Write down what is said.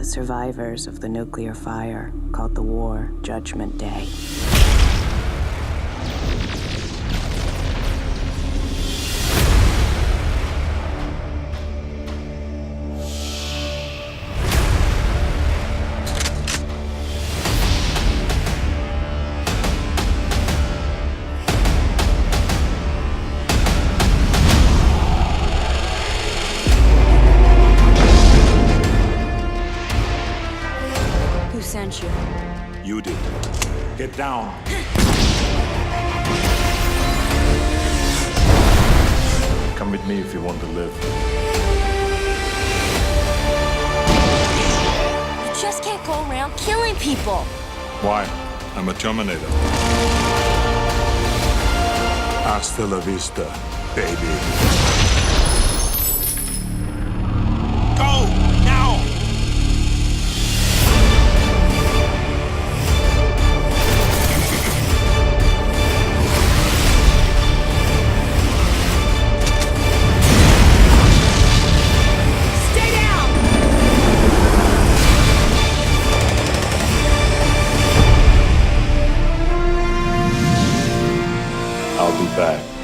the survivors of the nuclear fire called the war Judgment Day. Who sent you? You did. Get down. Come with me if you want to live. You just can't go around killing people. Why? I'm a Terminator. Hasta la vista, baby. I'll be back.